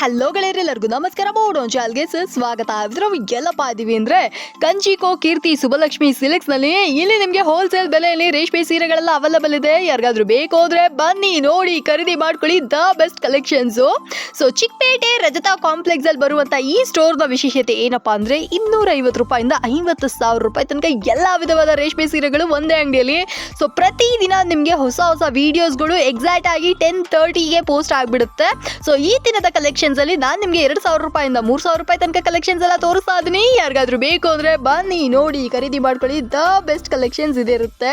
Hello ಗೆಳೆಯರೆಲ್ಲರಿಗೂ ನಮಸ್ಕಾರ. Bodo ಚಾಲ್ಗೆ sir ಸ್ವಾಗತ. ಇದ್ರ ಎಲ್ಲಪ್ಪ ಇದೀವಿ ಅಂದ್ರೆ ಕಂಚಿಕೋ ಕೀರ್ತಿ ಸುಬಲಕ್ಷ್ಮಿ ಸಿಲೆಕ್ಸ್ನಲ್ಲಿ ಇಲ್ಲಿ ನಿಮಗೆ ಹೋಲ್ಸೇಲ್ ಬೆಲೆಯಲ್ಲಿ ರೇಷ್ಮೆ ಸೀರೆಗಳೆಲ್ಲ ಅವೈಲಬಲ್ ಇದೆ. ಯಾರಿಗಾದ್ರೂ ಬೇಕು ಹೋದ್ರೆ ಬನ್ನಿ, ನೋಡಿ, ಖರೀದಿ ಮಾಡ್ಕೊಳ್ಳಿ. The best collections so Chickpet Rajata complex ಅಲ್ಲಿ ಬರುವಂತ ಈ ಸ್ಟೋರ್ನ ವಿಶೇಷತೆ ಏನಪ್ಪಾ ಅಂದ್ರೆ ಇನ್ನೂರ ಐವತ್ತು ರೂಪಾಯಿಂದ ಐವತ್ತು ಸಾವಿರ ರೂಪಾಯಿ ತನಕ ಎಲ್ಲಾ ವಿಧವಾದ ರೇಷ್ಮೆ ಸೀರೆಗಳು ಒಂದೇ ಅಂಗಡಿಯಲ್ಲಿ. ಸೊ ಪ್ರತಿದಿನ ನಿಮಗೆ ಹೊಸ ಹೊಸ ವಿಡಿಯೋಸ್ಗಳು ಎಕ್ಸಾಕ್ಟ್ ಆಗಿ ಟೆನ್ ತರ್ಟಿಗೆ ಪೋಸ್ಟ್ ಆಗಿಬಿಡುತ್ತೆ. ಸೊ ಈ ದಿನದ ಕಲೆಕ್ಷನ್ಸ್ ಅಲ್ಲಿ ನಾನು ನಿಮಗೆ ಎರಡು ಸಾವಿರ ರೂಪಾಯಿಂದ ಮೂರು ಸಾವಿರ ರೂಪಾಯಿ ತನಕ ಕಲೆಕ್ಷನ್ಸ್ ಎಲ್ಲ ತೋರಿಸ್ತಾ ಇದೀನಿ ಯಾರಿಗಾದ್ರೂ ಬೇಕು ಅಂದ್ರೆ ಬನ್ನಿ ನೋಡಿ ಖರೀದಿ ಮಾಡ್ಕೊಳ್ಳಿ. ದ ಬೆಸ್ಟ್ ಕಲೆಕ್ಷನ್ಸ್ ಇದೆ ಇರುತ್ತೆ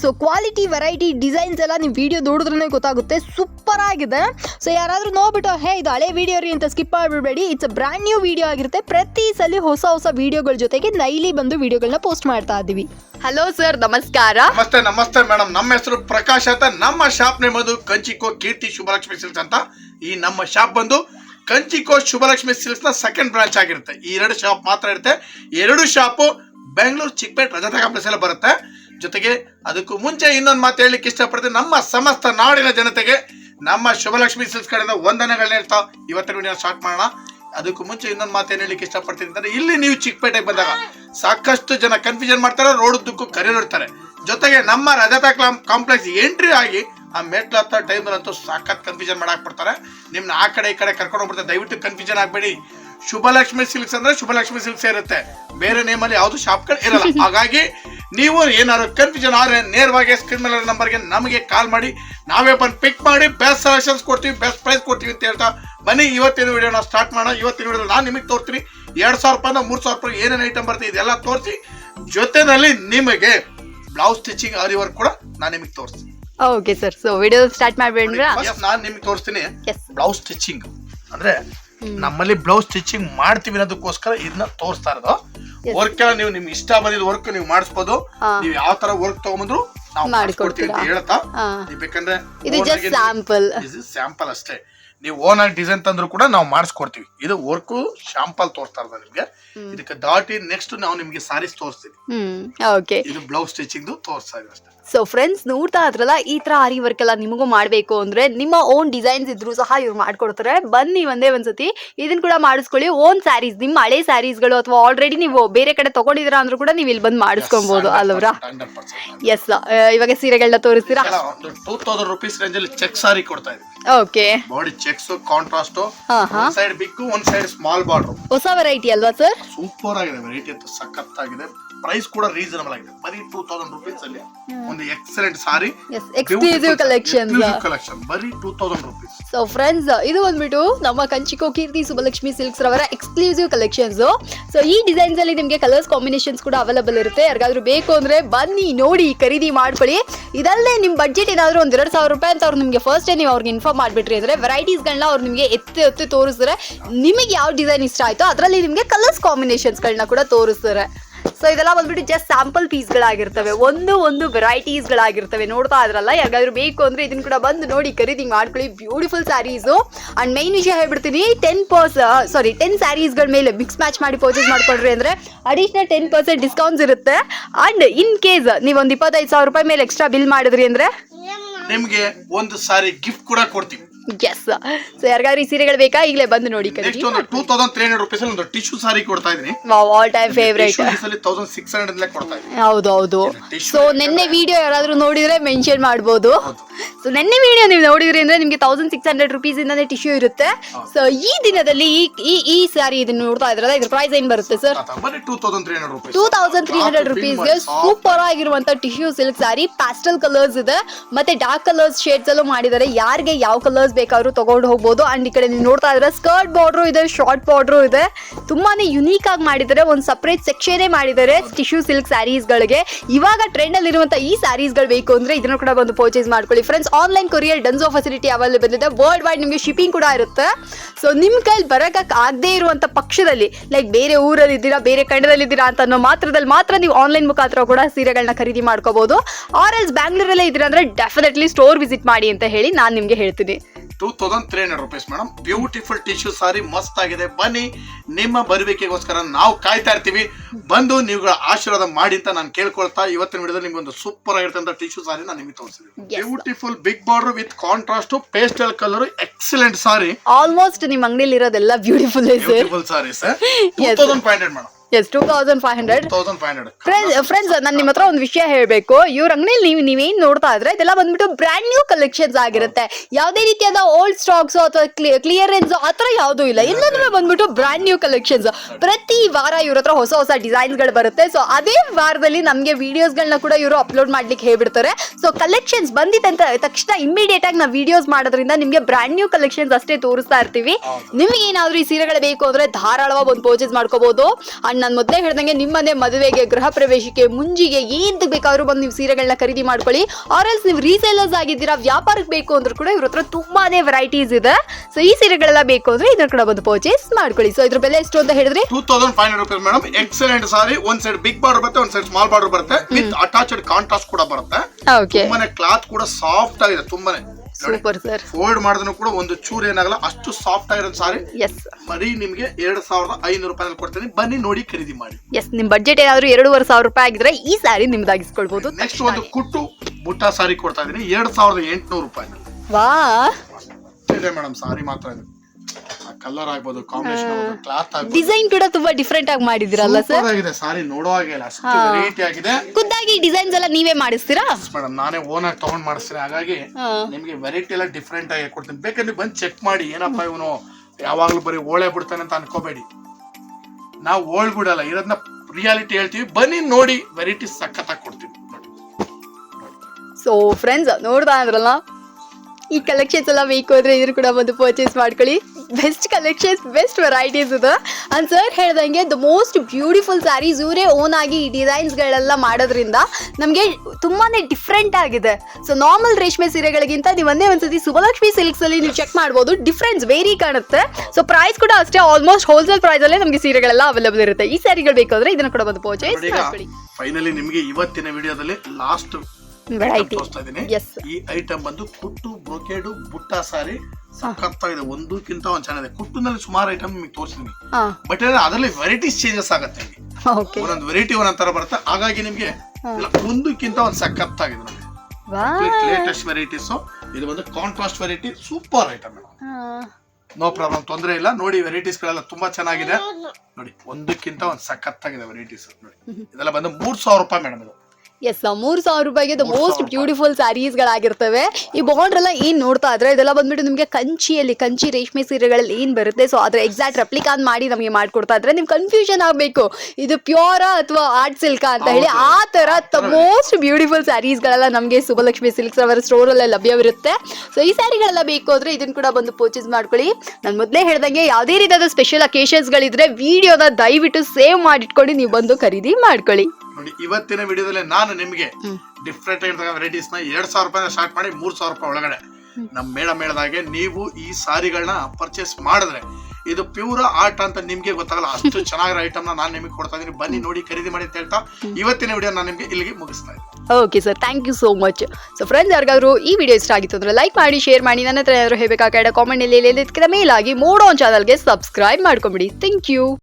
ಸೊ ಕ್ವಾಲಿಟಿ ವೆರೈಟಿ ಡಿಸೈನ್ಸ್ ಎಲ್ಲ ನೀವು ವಿಡಿಯೋ ನೋಡಿದ್ರೆ ಗೊತ್ತಾಗುತ್ತೆ. ಸೂಪರ್ ಆಗಿದೆ. ಸೊ ಯಾರಾದರೂ ನೋಡ್ಬಿಟ್ಟು ಹೇ ಇದು ಹಳೆ ವಿಡಿಯೋ ರೀ ಅಂತ ಸ್ಕಿಪ್ ಮಾಡಿಬಿಡಬೇಡಿ. ಇಟ್ಸ್ ಬ್ರ್ಯಾಂಡ್ ನ್ಯೂ ವಿಡಿಯೋ ಆಗಿರುತ್ತೆ. ಪ್ರತಿ ಸಲ ಹೊಸ ಹೊಸ ವಿಡಿಯೋಗಳ ಜೊತೆಗೆ ನೈಲಿ ಬಂದು ವಿಡಿಯೋಗಳನ್ನ ಪೋಸ್ಟ್ ಮಾಡ್ತಾ ಇದ್ದೀವಿ. ಹಲೋ ಸರ್ ನಮಸ್ಕಾರ. ನಮಸ್ತೆ ನಮಸ್ತೆ ಮೇಡಮ್ ನಮ್ಮ ಹೆಸರು ಪ್ರಕಾಶ್ ಅಂತ. ನಮ್ಮ ಶಾಪ್ ನೇಮ್ ಅದು ಕಂಚಿಕೋ ಕೀರ್ತಿ ಶುಭಲಕ್ಷ್ಮಿ ಸಿಲ್ಸ್ ಅಂತ ಈ ನಮ್ಮ ಶಾಪ್ ಬಂದು ಕಂಚಿಕೋ ಶುಭಲಕ್ಷ್ಮಿ ಸಿಲ್ಕ್ಸ್ನ ಸೆಕೆಂಡ್ ಬ್ರಾಂಚ್ ಆಗಿರುತ್ತೆ. ಈ ಎರಡು ಶಾಪ್ ಮಾತ್ರ ಇರುತ್ತೆ. ಎರಡು ಶಾಪು ಬೆಂಗಳೂರು ಚಿಕ್ಕಪೇಟೆ ರಜತ ಕಾಂಪ್ಲೆಕ್ಸ್ ಎಲ್ಲ ಬರುತ್ತೆ. ಜೊತೆಗೆ ಅದಕ್ಕೂ ಮುಂಚೆ ಇನ್ನೊಂದು ಮಾತು ಹೇಳಲಿಕ್ಕೆ ಇಷ್ಟಪಡ್ತೀನಿ. ನಮ್ಮ ಸಮಸ್ತ ನಾಡಿನ ಜನತೆಗೆ ನಮ್ಮ ಶುಭಲಕ್ಷ್ಮಿ ಸಿಲ್ಕ್ಸ್ ಕಡೆಯಿಂದ ವಂದನೆಗಳನ್ನ ಇರ್ತಾವ ಇವತ್ತಿನ ವಿಡಿಯೋ ಸ್ಟಾರ್ಟ್ ಮಾಡೋಣ. ಅದಕ್ಕೂ ಮುಂಚೆ ಇನ್ನೊಂದು ಮಾತು ಏನು ಹೇಳಲಿಕ್ಕೆ ಇಷ್ಟಪಡ್ತೀನಿ ಅಂತಂದ್ರೆ ಇಲ್ಲಿ ನೀವು ಚಿಕ್ಕಪೇಟೆಗೆ ಬಂದಾಗ ಸಾಕಷ್ಟು ಜನ ಕನ್ಫ್ಯೂಷನ್ ಮಾಡ್ತಾರೆ ರೋಡ್ ದುಕ್ಕು ಕರೆಯೋರ್ತಾರೆ ಜೊತೆಗೆ ನಮ್ಮ ರಜತಾ ಕಾಂಪ್ಲೆಕ್ಸ್ ಎಂಟ್ರಿ ಆಗಿ ಆ ಮೆಟ್ಲು ಹತ್ತ ಟೈಮಲ್ಲಂತೂ ಸಾಕತ್ ಕನ್ಫ್ಯೂಷನ್ ಮಾಡಕ್ ಬಿಡ್ತಾರೆ. ನಿಮ್ನ ಆ ಕಡೆ ಈ ಕಡೆ ಕರ್ಕೊಂಡು ಹೋಗ್ಬಿಡ್ತಾರೆ. ದಯವಿಟ್ಟು ಕನ್ಫ್ಯೂಷನ್ ಆಗಬೇಡಿ. ಶುಭಲಕ್ಷ್ಮಿ ಸಿಲ್ಕ್ಸ್ ಅಂದ್ರೆ ಶುಭಲಕ್ಷ್ಮಿ ಸಿಲ್ಕ್ಸ್ ಇರುತ್ತೆ. ಬೇರೆ ನೇಮಲ್ಲಿ ಯಾವುದು ಶಾಪ್ಗಳು ಇರಲ್ಲ. ಹಾಗಾಗಿ ನೀವು ಏನಾದ್ರು ಕನ್ಫ್ಯೂಷನ್ ಆದ್ರೆ ನೇರವಾಗಿ ಸ್ಕ್ರೀನ್ ಮೇಲೆ ನಂಬರ್ಗೆ ನಮಗೆ ಕಾಲ್ ಮಾಡಿ. ನಾವೇ ಬಂದು ಪಿಕ್ ಮಾಡಿ ಬೆಸ್ಟ್ ಸೆಲೆಕ್ಷನ್ಸ್ ಕೊಡ್ತೀವಿ ಬೆಸ್ಟ್ ಪ್ರೈಸ್ ಕೊಡ್ತೀವಿ ಅಂತ ಹೇಳ್ತಾ ಬನ್ನಿ. ಇವತ್ತಿನ ವಿಡಿಯೋನ ಸ್ಟಾರ್ಟ್ ಮಾಡೋಣ. ಇವತ್ತಿನ ವಿಡಿಯೋ ನಾನು ನಿಮಗೆ ತೋರ್ತೀನಿ. ಎರಡು ಸಾವಿರ ರೂಪಾಯಿಂದ ಮೂರು ಸಾವಿರ ರೂಪಾಯಿ ಏನೇನು ಐಟಮ್ ಬರ್ತೀವಿ ಇದೆಲ್ಲ ತೋರಿಸಿ. ಜೊತೆನಲ್ಲಿ ನಿಮಗೆ ಬ್ಲೌಸ್ ಸ್ಟಿಚಿಂಗ್ ವರ್ಕ್ ಕೂಡ ನಾನು ನಿಮಗೆ ತೋರಿಸ್ತೀನಿ. Okay sir so video start ಮಾಡ್ಬೇಡ್ರಾ? ನಾನು ನಿಮ್ಗೆ ತೋರಿಸ್ತೀನಿ. ಬ್ಲೌಸ್ ಸ್ಟಿಚಿಂಗ್ ಅಂದ್ರೆ ನಮ್ಮಲ್ಲಿ ಬ್ಲೌಸ್ ಸ್ಟಿಚಿಂಗ್ ಮಾಡ್ತೀವಿ ಅನ್ನೋದಕ್ಕೋಸ್ಕರ ಇದನ್ನ ತೋರಿಸ್ತಾ ಇರೋದು. ವರ್ಕ್ ಎಲ್ಲ ನೀವು ನಿಮ್ ಇಷ್ಟ ಬಂದಿದ್ ವರ್ಕ್ ನೀವು ಮಾಡಿಸ್ಬೋದು. ನೀವು ಯಾವ ತರ ವರ್ಕ್ ತಗೊಂಬಂದ್ರು ನಾವು ಮಾಡಿಕೊಡ್ತೀವಿ ಅಂತ ಹೇಳ್ತಾ. ನೀವು ಬೇಕಂದ್ರೆ ಇದು just sample. ಸ್ಯಾಂಪಲ್ ಅಷ್ಟೇ. ನೀವು ಓನ್ ಆಗಿ ಡಿಸೈನ್ ತಂದ್ರು ಕೂಡ ನಾವು ಮಾಡಿಸ್ಕೊಡ್ತೀವಿ. ಇದು ವರ್ಕ್ ಶಾಂಪಲ್ ತೋರಿಸ್ತಾ ಇರೋದು ನಿಮ್ಗೆ. ಇದಕ್ಕೆ ದಾಟಿ ನೆಕ್ಸ್ಟ್ ನಾವು ನಿಮ್ಗೆ ಸಾರೀಸ್ ತೋರಿಸ್ತೀವಿ. ಇದು ಬ್ಲೌಸ್ ಸ್ಟಿಚಿಂಗ್ ತೋರಿಸ್ತಾ ಇದ್ದೀವಿ ಅಷ್ಟೇ. ಸೊ ಫ್ರೆಂಡ್ಸ್ ನೋಡ್ತಾ ಇದ್ರಲ್ಲ ಈ ತರ ಆರಿ ವರ್ಕ್ ಎಲ್ಲ ನಿಮಗೂ ಮಾಡಬೇಕು ಅಂದ್ರೆ ನಿಮ್ಮ ಓನ್ ಡಿಸೈನ್ಸ್ ಇದ್ರು ಸಹ ಇವ್ರು ಮಾಡ್ಕೊಡ್ತಾರೆ. ಬನ್ನಿ ಒಂದೇ ಒಂದ್ಸತಿ ಇದನ್ನ ಕೂಡ ಮಾಡಿಸ್ಕೊಳ್ಳಿ. ಓನ್ ಸ್ಯಾರೀಸ್ ನಿಮ್ಮ ಹಳೆ ಸ್ಯಾರೀಸ್ಗಳು ಅಥವಾ ಆಲ್ರೆಡಿ ನೀವು ಬೇರೆ ಕಡೆ ತಗೊಂಡಿದ್ರ ಅಂದ್ರೂ ಕೂಡ ನೀವು ಇಲ್ಲಿ ಬಂದು ಮಾಡಿಸ್ಕೊಬಹುದು ಪರ್ಸೆಂಟ್ ಎಸ್ ಇವಾಗ ಸೀರೆಗಳನ್ನ ತೋರಿಸ್ತೀರಾ? ಟೂ ತೌಸಂಡ್ ರುಪೀಸ್ ರೇಂಜ್ ಅಲ್ಲಿ ಚೆಕ್ ಸಾರಿ ಕೊಡ್ತಾ ಇದ್ದೀವಿ ಓಕೆ ಬಾಡಿ ಚೆಕ್ಸ್ ಕಾಂಟ್ರಾಸ್ಟ್ ಹಾ, ಹಾ. ಒಂದ್ ಸೈಡ್ ಬಿಗ್ ಒಂದ್ ಸೈಡ್ ಸ್ಮಾಲ್ ಬಾರ್ಡರ್ ಹೊಸ ವೆರೈಟಿ ಅಲ್ವಾ ಸರ್ ಸೂಪರ್ ಆಗಿದೆ ವೆರೈಟಿ ಅಂತ ಸಖತ್ತಾಗಿದೆ. ಪ್ರೈಸ್ ಕೂಡ ರೀಸನಬಲ್ ಆಗಿದೆ. ಬರೀ ಟೂ ತೌಸಂಡ್ ರುಪೀಸ್ ಅಲ್ಲಿ ಒಂದು excellent sari exclusive collections collection ಬರೀ two thousand rupees so friends ಇದು ಬಂದ್ಬಿಟ್ಟು ನಮ್ಮ ಕಂಚಿಕೋ ಕೀರ್ತಿ ಸುಬಲಕ್ಷ್ಮಿ ಸಿಲ್ಕ್ಸ್ ರವರ ಎಕ್ಸ್ಕ್ಲೂಸಿವ್ ಕಲೆಕ್ಷನ್ಸ್ ಸೊ ಈ ಡಿಸೈನ್ಸ್ ಅಲ್ಲಿ ನಿಮಗೆ ಕಲರ್ಸ್ ಕಾಂಬಿನೇಷನ್ಸ್ ಕೂಡ ಅವೈಲಬಲ್ ಇರುತ್ತೆ. ಯಾರಿಗಾದ್ರೂ ಬೇಕು ಅಂದ್ರೆ ಬನ್ನಿ ನೋಡಿ ಖರೀದಿ ಮಾಡ್ಕೊಳ್ಳಿ. ಇದಲ್ಲೇ ನಿಮ್ಮ ಬಡ್ಜೆಟ್ ಏನಾದರೂ ಒಂದ್ ಎರಡು ಸಾವಿರ ರೂಪಾಯಿ ಅಂತ ಅವ್ರು ನಿಮಗೆ ಫಸ್ಟ್ ನೀವು ಅವ್ರಿಗೆ ಇನ್ಫಾರ್ಮ್ ಮಾಡಿಬಿಟ್ರಿ ಅಂದ್ರೆ ವೆರೈಟೀಸ್ಗಳನ್ನ ಅವ್ರು ನಿಮಗೆ ಎತ್ತಿ ಎತ್ತಿ ತೋರಿಸ್ತಾರೆ. ನಿಮಗೆ ಯಾವ ಡಿಸೈನ್ ಇಷ್ಟ ಆಯಿತು ಅದರಲ್ಲಿ ನಿಮಗೆ ಕಲರ್ಸ್ ಕಾಂಬಿನೇಷನ್ಸ್ಗಳನ್ನ ಕೂಡ ತೋರಿಸ್ತಾರೆ. ಸೊ ಇದೆಲ್ಲ ಬಂದ್ಬಿಟ್ಟು ಜಸ್ಟ್ ಸ್ಯಾಂಪಲ್ ಪೀಸ್ಗಳಾಗಿರ್ತವೆ ಒಂದು ಒಂದು ವೆರೈಟೀಸ್ಗಳಾಗಿರ್ತವೆ ನೋಡ್ತಾ ಇದ್ರಲ್ಲ? ಯಾರಿಗಾದ್ರೂ ಬೇಕು ಅಂದ್ರೆ ಇದನ್ನ ಕೂಡ ಬಂದು ನೋಡಿ, ಖರೀದಿ ಮಾಡ್ಕೊಳ್ಳಿ. ಬ್ಯೂಟಿಫುಲ್ ಸ್ಯಾರೀಸ್ ಅಂಡ್ ಮೈನ್ ವಿಷಯ ಹೇಳ್ಬಿಡ್ತೀನಿ ಟೆನ್ ಪರ್ಸ್ ಸಾರಿ ಟೆನ್ ಸ್ಯಾರೀಸ್ಗಳ ಮೇಲೆ ಮಿಕ್ಸ್ ಮ್ಯಾಚ್ ಮಾಡಿ ಪರ್ಚೇಸ್ ಮಾಡ್ಕೊಂಡ್ರಿ ಅಂದ್ರೆ ಅಡಿಷನಲ್ ಟೆನ್ ಪರ್ಸೆಂಟ್ ಡಿಸ್ಕೌಂಟ್ಸ್ ಇರುತ್ತೆ. ಅಂಡ್ ಇನ್ ಕೇಸ್ ನೀವು ಒಂದು ಇಪ್ಪತ್ತೈದು ಸಾವಿರ ರೂಪಾಯಿ ಮೇಲೆ ಎಕ್ಸ್ಟ್ರಾ ಬಿಲ್ ಮಾಡಿದ್ರಿ ಅಂದ್ರೆ? ನಿಮ್ಗೆ ಒಂದು ಸಾರಿ ಗಿಫ್ಟ್ ಕೂಡ ಕೊಡ್ತೀವಿ. ಎಸ್ ಸೊ ಯಾರಿಗಾದ್ರೂ ಈ ಸೀರೆಗಳು ಬೇಕಾ? ಈಗಲೇ ಬಂದು ನೋಡಿ ನೆಕ್ಸ್ಟ್ ಒಂದು two thousand three hundred rupees ಒಂದು ಟಿಶ್ಯೂ ಸಾರಿ ಕೊಡ್ತಾ ಇದೀನಿ all time favourite thousand six hundred ಕೊಡ್ತಾ ಇದೀನಿ ಹೌದು ಹೌದು. ಸೊ ನಿನ್ನೆ ವಿಡಿಯೋ ಯಾರಾದರೂ ನೋಡಿದ್ರೆ ಮೆನ್ಷನ್ ಮಾಡ್ಬೋದು. ಸೊ ನಿನ್ನೆ ವಿಡಿಯೋ ನೀವು ನೋಡಿದ್ರಿ ಅಂದ್ರೆ ನಿಮಗೆ ತೌಸಂಡ್ ಸಿಕ್ಸ್ ಹಂಡ್ರೆಡ್ ರುಪೀಸ್ ಇಂದಾನೆ ಟಿಶ್ಯೂ ಇರುತ್ತೆ. ಸೊ ಈ ದಿನದಲ್ಲಿ ಈ ಈ ಸಾರಿ ಇದನ್ನ ನೋಡ್ತಾ ಇದ್ರಲ್ಲ ಇದ್ರ ಪ್ರೈಸ್ ಏನ್ ಬರುತ್ತೆ sir two thousand three hundred rupees two thousand three hundred ರುಪೀಸ್ಗೆ super ಆಗಿರುವಂತ tissue silk sari pastel colours ಇದೆ. ಮತ್ತೆ ಡಾರ್ಕ್ ಕಲರ್ಸ್ ಶೇಡ್ಸ್ ಅಲ್ಲೂ ಮಾಡಿದ್ದಾರೆ. ಯಾರಿಗೆ ಯಾವ ಕಲರ್ಸ್ ಬೇಕಾದ್ರೂ ತಗೊಂಡು ಹೋಗ್ಬೋದು. ಅಂಡ್ ಈ ಕಡೆ ನೀವು ನೋಡ್ತಾ ಇದ್ರೆ ಸ್ಕರ್ಟ್ ಬಾರ್ಡ್ರು ಇದೆ, ಶಾರ್ಟ್ ಬಾರ್ಡ್ರು ಇದೆ. ತುಂಬಾನೇ ಯುನೀಕ್ ಆಗಿ ಮಾಡಿದ್ದಾರೆ. ಒಂದು ಸಪ್ರೇಟ್ ಸೆಕ್ಷನೇ ಮಾಡಿದ್ದಾರೆ ಟಿಶ್ಯೂ ಸಿಲ್ಕ್ ಸ್ಯಾರೀಸ್ಗಳಿಗೆ ಇವಾಗ ಟ್ರೆಂಡ್ ಇರುವಂತ ಈ ಸ್ಯಾರೀಸ್ಗಳು ಬೇಕು ಅಂದ್ರೆ ಇದನ್ನು ಕೂಡ ಬಂದು ಪರ್ಚೇಸ್ ಮಾಡ್ಕೊಳ್ಳಿ. Friends online courier Dunzo facility available ಇದೆ. ವರ್ಲ್ಡ್ ವೈಡ್ ನಿಮಗೆ ಶಿಪ್ಪಿಂಗ್ ಕೂಡ ಇರುತ್ತೆ. ಸೊ ನಿಮ್ಮ ಕೈಲಿ ಬರಕ್ಕೆ ಆಗದೇ ಇರುವಂತ ಪಕ್ಷದಲ್ಲಿ ಲೈಕ್ ಬೇರೆ ಊರಲ್ಲಿ ಇದ್ದೀರಾ, ಬೇರೆ ಕನ್ನಡದಲ್ಲಿ ಇದ್ದೀರಾ ಅಂತ ಅನ್ನೋ ಮಾತ್ರದಲ್ಲಿ ಮಾತ್ರ ನೀವು ಆನ್ಲೈನ್ ಮುಖಾಂತರ ಕೂಡ ಸೀರೆಗಳನ್ನ ಖರೀದಿ ಮಾಡ್ಕೋಬಹುದು ಆರ್ ಎಲ್ಸ್ ಬ್ಯಾಂಗ್ಳೂರಲ್ಲೇ ಇದ್ದೀರಾ ಅಂದ್ರೆ ಡೆಫಿನೆಟ್ಲಿ ಸ್ಟೋರ್ ವಿಸಿಟ್ ಮಾಡಿ ಅಂತ ಹೇಳಿ ನಾನು ನಿಮಗೆ ಹೇಳ್ತೀನಿ. Two thousand three hundred rupees madam beautiful tissue sari ಮಸ್ತ್ ಆಗಿದೆ. ಬನ್ನಿ ನಿಮ್ಮ ಬರುವಿಕೆಗೋಸ್ಕರ ನಾವು ಕಾಯ್ತಾ ಇರ್ತೀವಿ. ಬಂದು ನೀವುಗಳ ಆಶೀರ್ವಾದ ಮಾಡಿ ಅಂತ ನಾನು ಕೇಳ್ಕೊಳ್ತಾ ಇವತ್ತಿನ ವಿಡಿಯೋದಲ್ಲಿ ನಿಮ್ಗೆ ಒಂದು ಸೂಪರ್ ಆಗಿರ್ತಂತ ಟಿಶ್ಯೂ ಸಾರಿ ನಾನು ನಿಮಗೆ Yes. Beautiful big border with contrast pastel colour excellent sari almost ನಿಮ್ಮ ಅಂಗಡಿಯಲ್ಲಿ ಇರೋದೆಲ್ಲ beautiful sir beautiful sari sir two. Thousand five hundred madam yes two thousand five hundred thousand five hundred friends friends ನಾನು ನಿಮ್ಮ ಹತ್ರ ಒಂದು ವಿಷಯ ಹೇಳಬೇಕು. ಇವ್ರ ಅಂಗಡಿಯಲ್ಲಿ ನೀವು ನೀವೇನ್ ನೋಡ್ತಾ ಇದ್ರೆ ಇದೆಲ್ಲ ಬಂದ್ಬಿಟ್ಟು ಬ್ರ್ಯಾಂಡ್ ನ್ಯೂ ಕಲೆಕ್ಷನ್ಸ್ ಆಗಿರುತ್ತೆ. ಯಾವುದೇ ರೀತಿಯಾದ ಓಲ್ಡ್ ಸ್ಟಾಕ್ಸ್ ಅಥವಾ ಕ್ಲಿಯರೆನ್ಸ್ ಆ ಥರ ಯಾವುದೂ ಇಲ್ಲ. ಎಲ್ಲಾದ್ರೂ ಬಂದ್ಬಿಟ್ಟು ಬ್ರ್ಯಾಂಡ್ ನ್ಯೂ ಕಲೆಕ್ಷನ್ಸ್ ಪ್ರತಿ ವಾರ ಇವ್ರ ಹತ್ರ ಹೊಸ ಹೊಸ ಡಿಸೈನ್ಸ್ಗಳು ಬರುತ್ತೆ. ಸೊ ಅದೇ ವಾರದಲ್ಲಿ ನಮಗೆ ವಿಡಿಯೋಸ್ಗಳನ್ನ ಕೂಡ ಇವರು ಅಪ್ಲೋಡ್ ಮಾಡ್ಲಿಕ್ಕೆ ಹೇಳ್ಬಿಡ್ತಾರೆ. ಸೊ ಕಲೆಕ್ಷನ್ಸ್ ಬಂದಿದ್ದಂತ ತಕ್ಷಣ ಇಮಿಡಿಯೇಟ್ ಆಗಿ ನಾವು ವಿಡಿಯೋಸ್ ಮಾಡೋದ್ರಿಂದ ನಿಮಗೆ ಬ್ರ್ಯಾಂಡ್ ನ್ಯೂ ಕಲೆಕ್ಷನ್ಸ್ ಅಷ್ಟೇ ತೋರಿಸ್ತಾ ಇರ್ತೀವಿ. ನಿಮಗೆ ನಿಮ್ಗೆ ಏನಾದ್ರೂ ಈ ಸೀರೆಗಳು ಬೇಕು ಅಂದ್ರೆ ಧಾರಾಳವಾಗಿ ಒಂದು ಪರ್ಚೇಸ್ ಮಾಡ್ಕೋಬಹುದು ಅಂಡ್ ನಾನು ಮೊದಲೇ ಹೇಳ್ದಂಗೆ ನಿಮ್ಮನೆ ಮದುವೆಗೆ ಗೃಹ ಪ್ರವೇಶಕ್ಕೆ ಮುಂಜಿಗೆ ಏನು ಬೇಕಾದ್ರೂ ಬಂದು ನೀವು ಸೀರೆಗಳನ್ನ ಖರೀದಿ ಮಾಡ್ಕೊಳ್ಳಿ. ಆರ್ ಎಲ್ಸ್ ನೀವು ರೀಸೇಲರ್ಸ್ ಆಗಿದ್ದೀರಾ ವ್ಯಾಪಾರಕ್ಕೆ ಬೇಕು ಅಂದ್ರೂ ಕೂಡ ಇವ್ರ ಹತ್ರ ತುಂಬಾನೇ ವೆರೈಟೀಸ್ ಇದೆ. ಸೊ ಈ ಸೀರೆಗಳೆಲ್ಲ ಬೇಕು ಅಂದ್ರೆ ಇದ್ರ ಕೂಡ ಬಂದು ಪರ್ಚೇಸ್ ಮಾಡ್ಕೊಳ್ಳಿ. ಸೊ ಇದ್ರ ಬೆಲೆ ಎಷ್ಟು ಅಂತ ಹೇಳಿದ್ರೆ? Two thousand five hundred rupees madam excellent sari ಒಂದ್ ಸೈಡ್ ಬಿಗ್ ಬಾರ್ಡರ್ ಬರುತ್ತೆ ಒಂದ್ ಸೈಡ್ ಸ್ಮಾಲ್ ಬಾರ್ಡರ್ ಬರುತ್ತೆ. ವಿತ್ ಅಟ್ಯಾಚ್ಡ್ ಕಾಂಟ್ರಾಸ್ಟ್ ಕೂಡ ಬರುತ್ತೆ. ಓಕೆ ತುಂಬಾನೇ ಕ್ಲಾತ್ ಕೂಡ ಸಾಫ್ಟ್ ಆಗಿದೆ ತುಂಬಾನೇ. ಸೂಪರ್ ಸರ್ ಫೋಲ್ಡ್ ಮಾಡಿದ್ರು ಕೂಡ ಒಂದು ಚೂರು ಏನಾಗಲ್ಲ ಅಷ್ಟು ಸಾಫ್ಟ್ ಆಗಿರೋ ಸಾರಿ. ಎಸ್ ಬರೀ ನಿಮಗೆ ಎರಡ್ ಸಾವಿರದ ಐನೂರು ರೂಪಾಯಿ ಕೊಡ್ತೀನಿ. ಬನ್ನಿ ನೋಡಿ ಖರೀದಿ ಮಾಡಿ. ಎಸ್ ನಿಮ್ ಬಜೆಟ್ ಏನಾದ್ರು ಎರಡೂವರೆ ಸಾವಿರ ರೂಪಾಯಿ ಆಗಿದ್ರೆ ಈ ಸಾರಿ ನಿಮ್ದಾಗಿಸ್ಕೊಳ್ಬಹುದು ನೆಕ್ಸ್ಟ್ ಒಂದು ಕುಟ್ಟು ಬುಟ್ಟ ಸಾರಿ ಕೊಡ್ತಾ ಇದೀನಿ. ಎರಡ್ ಸಾವಿರದ ಎಂಟುನೂರು ರೂಪಾಯಿ. ವಾ ಇದೆ ಮೇಡಮ್ ಸಾರಿ ಮಾತ್ರ ಇದು. ಕಲರ್ ಆಗ್ಬೋದು ಕಾಂಬಿನೇಷನ್ ಕ್ಲಾತ್ ಡಿಸೈನ್ ಕೂಡ ತುಂಬಾ ಡಿಫ್ರೆಂಟ್ ಆಗಿ ಮಾಡಿದಿರಲ್ಲ ಸರ್ ಆಗಿದೆ ಸಾರಿ ನೋಡೋ ಹಾಗೆ ಇಲ್ಲ ಅಷ್ಟು ವೆರೈಟಿ ಆಗಿದೆ. ಖುದ್ದಾಗಿ ಡಿಸೈನ್ಸ್ ಎಲ್ಲ ನೀವೇ ಮಾಡಿಸ್ತೀರಾ? ಮೇಡಮ್ ನಾನೇ ಓನ್ ಆಗಿ ತಗೊಂಡ್ ಮಾಡಿಸ್ತೀನಿ. ಹಾಗಾಗಿ. ನಿಮ್ಗೆ ವೆರೈಟಿ ಎಲ್ಲ ಡಿಫ್ರೆಂಟ್ ಆಗಿ ಕೊಡ್ತೀನಿ. ಬೇಕಂದ್ರೆ ಬಂದು ಚೆಕ್ ಮಾಡಿ ಏನಪ್ಪ ಇವನು ಯಾವಾಗ್ಲೂ ಬರೀ ಓಳೆ ಬಿಡ್ತಾನೆ ಅಂತ ಅನ್ಕೋಬೇಡಿ. ನಾವು ಓಳ್ ಬಿಡಲ್ಲ ಇರೋದನ್ನ ರಿಯಾಲಿಟಿ ಹೇಳ್ತೀವಿ. ಬನ್ನಿ ನೋಡಿ ವೆರೈಟಿ ಸಖತ್ತಾಗಿ ಕೊಡ್ತೀವಿ. ಸೊ ಫ್ರೆಂಡ್ಸ್ ನೋಡ್ತಾ ಅಂದ್ರಲ್ಲ ಈ ಕಲೆಕ್ಷನ್ಸ್ ಎಲ್ಲ ಬೇಕು ಅಂದ್ರೆ ಇದ್ರು ಕೂಡ ಬಂದು ಪರ್ಚೇಸ್ ಮಾಡ್ಕೊಳ್ಳಿ. ಬೆಸ್ಟ್ ಕಲೆಕ್ಷನ್ಸ್ ಬೆಸ್ಟ್ ವೆರೈಟೀಸ್ ಇದು. ಅಂಡ್ ಸರ್ ಹೇಳ್ದಂಗೆ ದ ಮೋಸ್ಟ್ ಬ್ಯೂಟಿಫುಲ್ ಸ್ಯಾರೀಸ್ ಇವರೇ ಓನ್ ಆಗಿ ಈ ಡಿಸೈನ್ಸ್ಗಳೆಲ್ಲ ಮಾಡೋದ್ರಿಂದ ನಮಗೆ ತುಂಬಾ ಡಿಫ್ರೆಂಟ್ ಆಗಿದೆ. ಸೊ ನಾರ್ಮಲ್ ರೇಷ್ಮೆ ಸೀರೆಗಳಿಗಿಂತ ನೀವು ಒಂದೇ ಒಂದ್ಸತಿ ಸುಭಲಕ್ಷ್ಮಿ ಸಿಲ್ಕ್ಸಲ್ಲಿ ನೀವು ಚೆಕ್ ಮಾಡ್ಬೋದು ಡಿಫ್ರೆನ್ಸ್ ವೇರಿ ಕಾಣುತ್ತೆ. ಸೊ ಪ್ರೈಸ್ ಕೂಡ ಅಷ್ಟೇ ಆಲ್ಮೋಸ್ಟ್ ಹೋಲ್ಸೇಲ್ ಪ್ರೈಸಲ್ಲೇ ನಮಗೆ ಸೀರೆಗಳೆಲ್ಲ ಅವೈಲೇಬಲ್ ಇರುತ್ತೆ. ಈ ಸ್ಯಾರಿಗಳು ಬೇಕಾದ್ರೆ ಇದನ್ನು ಕೂಡ ಬಂದು ಪರ್ಚೇಸ್ ಮಾಡ್ಕೊಳ್ಳಿ. ಫೈನಲಿ ನಿಮಗೆ ಇವತ್ತಿನ ವಿಡಿಯೋದಲ್ಲಿ ಲಾಸ್ಟ್ ವೆರೈಟಿ ಈ ಐಟಮ್ ಬಂದು ಕುಟ್ಟು ಬ್ರೊಕೇಡು ಬುಟ್ಟ ಸಾರಿ ಸಖತ್ತಾಗಿದೆ ಒಂದಕ್ಕಿಂತ ಒಂದ್ ಚೆನ್ನಾಗಿದೆ ಕುಟ್ಟುನಲ್ಲಿ ಸುಮಾರು ಐಟಮ್ ನಿಮಗೆ ತೋರಿಸ್ತೀನಿ ಬಟ್ ಅದರಲ್ಲಿ ವೆರೈಟೀಸ್ ಚೇಂಜಸ್ ಆಗುತ್ತೆ ಓಕೆ ಒಂದೊಂದು ವೆರೈಟಿ ಒಂದೊಂದ್ ತರ ಬರುತ್ತೆ. ಹಾಗಾಗಿ ನಿಮ್ಗೆ ಎಲ್ಲ ಒಂದಕ್ಕಿಂತ ಒಂದ್ ಸಖತ್ತಾಗಿದೆ ಆಗಿದೆ ನಮಗೆ. ಲೇಟೆಸ್ಟ್ ವೆರೈಟೀಸ್ ಇದು ಒಂದು contrast variety super item no problem ತೊಂದರೆ ಇಲ್ಲ. ನೋಡಿ ವೆರೈಟೀಸ್ ಗಳೆಲ್ಲ ತುಂಬಾ ಚೆನ್ನಾಗಿದೆ. ನೋಡಿ ಒಂದಕ್ಕಿಂತ ಒಂದ್ ಸಖತ್ತಾಗಿದೆ ವೆರೈಟೀಸ್ ನೋಡಿ. ಇದೆಲ್ಲ ಬಂದು ಮೂರ್ ಸಾವಿರ ರೂಪಾಯಿ ಮೇಡಮ್ ಇದು. ಎಸ್ ಮೂರ್ ಸಾವಿರ ರೂಪಾಯಿಗೆ ದ ಮೋಸ್ಟ್ ಬ್ಯೂಟಿಫುಲ್ ಸ್ಯಾರೀಸ್ ಗಳಾಗಿರ್ತವೆ. ಈ ಬಾಂಡ್ರ್ ಎಲ್ಲ ಏನ್ ನೋಡ್ತಾ ಇದ್ರೆ ಇದೆಲ್ಲ ಬಂದ್ಬಿಟ್ಟು ನಿಮಗೆ ಕಂಚಿಯಲ್ಲಿ ಕಂಚಿ ರೇಷ್ಮೆ ಸೀರೆಗಳಲ್ಲಿ ಏನ್ ಬರುತ್ತೆ? ಸೊ ಅದ್ರ ಎಕ್ಸಾಕ್ಟ್ ರೆಪ್ಲಿಕಾನ್ ಮಾಡಿ ನಮಗೆ ಮಾಡ್ಕೊಡ್ತಾ ಇದ್ರೆ ನಿಮ್ ಕನ್ಫ್ಯೂಷನ್ ಆಗ್ಬೇಕು. ಇದು ಪ್ಯೂರಾ ಅಥವಾ ಆರ್ಟ್ ಸಿಲ್ಕಾ ಅಂತ ಹೇಳಿ ಆ ತರ ದ ಮೋಸ್ಟ್ ಬ್ಯೂಟಿಫುಲ್ ಸ್ಯಾರೀಸ್ ಗಳೆಲ್ಲ ನಮಗೆ ಸುಭಲಕ್ಷ್ಮಿ ಸಿಲ್ಕ್ಸ್ ಅವರ ಸ್ಟೋರ್ ಅಲ್ಲೇ ಲಭ್ಯವಿರುತ್ತೆ. ಸೊ ಈ ಸ್ಯಾರಿಗಳೆಲ್ಲ ಬೇಕು ಅಂದ್ರೆ ಇದನ್ನ ಕೂಡ ಬಂದು ಪರ್ಚೇಸ್ ಮಾಡ್ಕೊಳ್ಳಿ. ನಾನು ಮೊದಲೇ ಹೇಳ್ದಂಗೆ ಯಾವುದೇ ರೀತಿಯಾದ ಸ್ಪೆಷಲ್ ಅಕೇಶನ್ಸ್ ಗಳಿದ್ರೆ ವಿಡಿಯೋನ ದಯವಿಟ್ಟು ಸೇವ್ ಮಾಡಿಟ್ಕೊಂಡು ನೀವು ಬಂದು ಖರೀದಿ ಮಾಡ್ಕೊಳ್ಳಿ. ನೋಡಿ ಇವತ್ತಿನ ವಿಡಿಯೋದಲ್ಲಿ ನಾನು ನಿಮಗೆ. ಡಿಫ್ರೆಂಟ್ ಆಗಿರ್ತಕ್ಕ ವೆರೈಟೀಸ್ನ ಎರಡ್ ಸಾವಿರ ರೂಪಾಯಿ ಸ್ಟಾರ್ಟ್ ಮಾಡಿ ಮೂರ್ ಸಾವಿರ ರೂಪಾಯಿ ಒಳಗಡೆ. ನಮ್ಮ ಮೇಳ ಮೇಳದಾಗೆ ನೀವು ಈ ಸಾರಿಗಳನ್ನ ಪರ್ಚೇಸ್ ಮಾಡಿದ್ರೆ ಇದು ಪ್ಯೂರ್ ಆರ್ಟ್ ಅಂತ ನಿಮ್ಗೆ ಗೊತ್ತಾಗಲ್ಲ. ಅಷ್ಟು ಚೆನ್ನಾಗಿರೋ ಐಟಮ್ ನಾನು ನಿಮಗೆ ಕೊಡ್ತಾ ಇದೀನಿ. ಬನ್ನಿ ನೋಡಿ ಖರೀದಿ ಮಾಡಿ ಅಂತ ಹೇಳ್ತಾ ಇವತ್ತಿನ ವಿಡಿಯೋ ನಾನು ನಿಮ್ಗೆ ಇಲ್ಲಿಗೆ ಮುಗಿಸ್ತಾ ಇದ್ದೀನಿ. Okay sir thank you so much so friends ಯಾರಿಗಾದ್ರು ಈ ವಿಡಿಯೋ ಇಷ್ಟ ಆಗಿತ್ತು ಅಂದ್ರೆ ಲೈಕ್ ಮಾಡಿ ಶೇರ್ ಮಾಡಿ ನನ್ನ ಹತ್ರ ಏನಾದ್ರು ಹೇಳಬೇಕಾಗ ಕಾಮೆಂಟ್ ಇಲ್ಲಿ ಮೇಲಾಗಿ ಮೂಡೋ ಚಾನಲ್ಗೆ ಸಬ್ಸ್ಕ್ರೈಬ್ ಮಾಡ್ಕೊಂಬಿಡಿ. Thank you